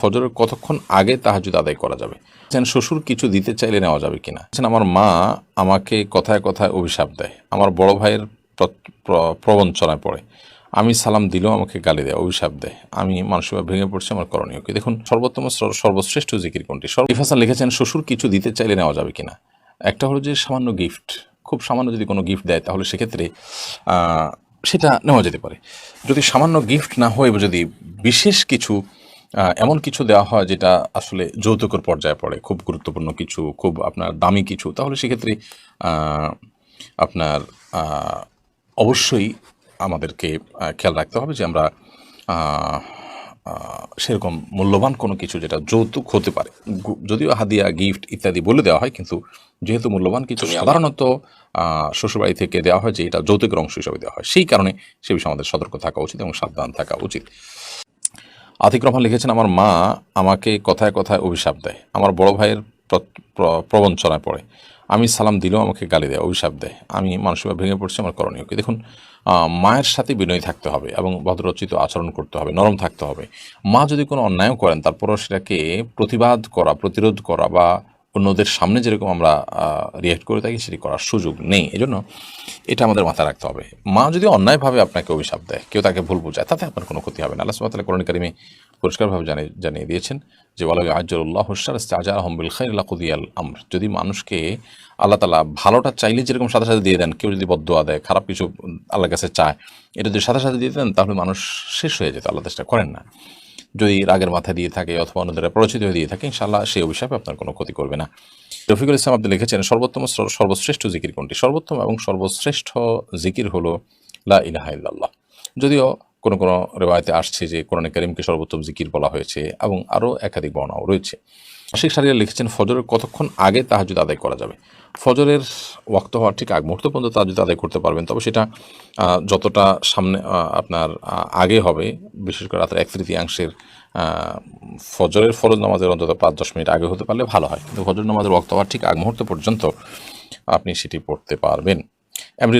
ফজরের কতক্ষণ আগে তাহাজুদ আদায় করা যাবে? যেন শ্বশুর কিছু দিতে চাইলে নেওয়া যাবে কিনা? আমার মা আমাকে কথায় কথায় অভিশাপ দেয়। আমার বড় ভাইয়ের প্র- প্র- প্রবঞ্চনায় পড়ে। আমি সালাম দিলেও আমাকে গালি দেয়, অভিশাপ দেয়। আমি মানসিকভাবে ভেঙে পড়ছি, আমার করণীয় কি? দেখুন, সর্বোত্তম সর্বশ্রেষ্ঠ জিকির কোনটি? ইফাসান লিখেছেন, শ্বশুর কিছু দিতে চাইলে নেওয়া যাবে কিনা? একটা হলো যে সামান্য গিফট খুব সামান্য যদি কোনো গিফট দেয়, তাহলে সেক্ষেত্রে সেটা নেওয়া যেতে পারে। যদি সামান্য গিফট না হয়ে, যদি বিশেষ কিছু এমন কিছু দেওয়া হয় যেটা আসলে যৌতুকের পর্যায়ে পড়ে খুব গুরুত্বপূর্ণ কিছু খুব আপনার দামি কিছু। তাহলে সেক্ষেত্রে আপনার অবশ্যই আমাদেরকে খেয়াল রাখতে হবে যে আমরা সেরকম মূল্যবান কোনো কিছু যেটা যৌতুক হতে পারে। যদিও হাদিয়া গিফট ইত্যাদি বলে দেওয়া হয় কিন্তু যেহেতু মূল্যবান কিছু সাধারণত শ্বশুরবাড়ি থেকে দেওয়া হয় যে এটা যৌতুকের অংশ হিসাবে দেওয়া হয়। সেই কারণে সে বিষয়ে আমাদের সতর্ক থাকা উচিত এবং সাবধান থাকা উচিত। আতিক রহমান লিখেছেন, আমার মা আমাকে কথায় কথায় অভিশাপ দেয়। আমার বড় ভাইয়ের প্র- প্র- প্রবঞ্চনায় পড়ে। আমি সালাম দিলেও আমাকে গালি দেয়, অভিশাপ দেয়। আমি মানসিকভাবে ভেঙে পড়ছি, আমার করণীয় কি? দেখুন মায়ের সাথে বিনয় থাকতে হবে এবং ভদ্রচিত আচরণ করতে হবে, নরম থাকতে হবে। মা যদি কোনো অন্যায় করেন, তারপরও সেটাকে প্রতিবাদ করা, প্রতিরোধ করা বা অন্যদের সামনে যেরকম আমরা রিয়াক্ট করে থাকি সেটি করার সুযোগ নেই। এজন্য এটা আমাদের মাথায় রাখতে হবে। মা যদি অন্যায়ভাবে আপনাকে অভিশাপ দেয়, কেউ তাকে ভুল বোঝায়, তাতে আপনার কোনো ক্ষতি হবে না। আল্লাহ সুবাহ কোরআন কারিমে পরিষ্কারভাবে জানিয়ে জানিয়ে দিয়েছেন যে বলা আজ্জুল্লাহ হুসার আজা আহমবিল খাইল্লা কুদিয়াল আমর। যদি মানুষকে আল্লাহ তালা ভালোটা চাইলে যেরকম সাথে সাথে দিয়ে দেন, কেউ যদি বদোয়া দেয়, খারাপ কিছু আল্লাহর কাছে চায়, এটা যদি সাথে সাথে দিয়ে দেন, তাহলে মানুষ শেষ হয়ে যেত। আল্লাহ চেষ্টা করেন না। যদি রাগের মাথা দিয়ে থাকে অথবা অন্যদের প্ররোচিত হয়ে দিয়ে থাকে, ইনশাআল্লাহ সেই অভিশাপে আপনার কোনো ক্ষতি করবে না। রফিকুল ইসলাম আপনি লিখেছেন, সর্বোত্তম সর্বশ্রেষ্ঠ জিকির কোনটি? সর্বোত্তম এবং সর্বশ্রেষ্ঠ জিকির হলো লা ইলাহা ইল্লাল্লাহ। যদিও কোনো কোনো রেওয়ায়তে আসছে যে কোরআন করিমকে সর্বোত্তম জিকির বলা হয়েছে এবং আরও একাধিক বর্ণাও রয়েছে। আশিক সারিয়া লিখেছেন, ফজরের কতক্ষণ আগে তাহাজুদ আদায় করা যাবে? ফজরের ওয়াক্ত হওয়ার ঠিক আগ মুহূর্ত পর্যন্ত যদি আদায় করতে পারবেন, তবে সেটা যতটা সামনে আপনার আগে হবে, বিশেষ করে রাতের এক তৃতীয়াংশের ফজরের ফরজ নামাজের অন্তত পাঁচ দশ মিনিট আগে হতে পারলে ভালো হয়। কিন্তু ফজর নামাজের ওয়াক্ত হওয়ার ঠিক আগ মুহূর্ত পর্যন্ত আপনি সেটি পড়তে পারবেন। এমনি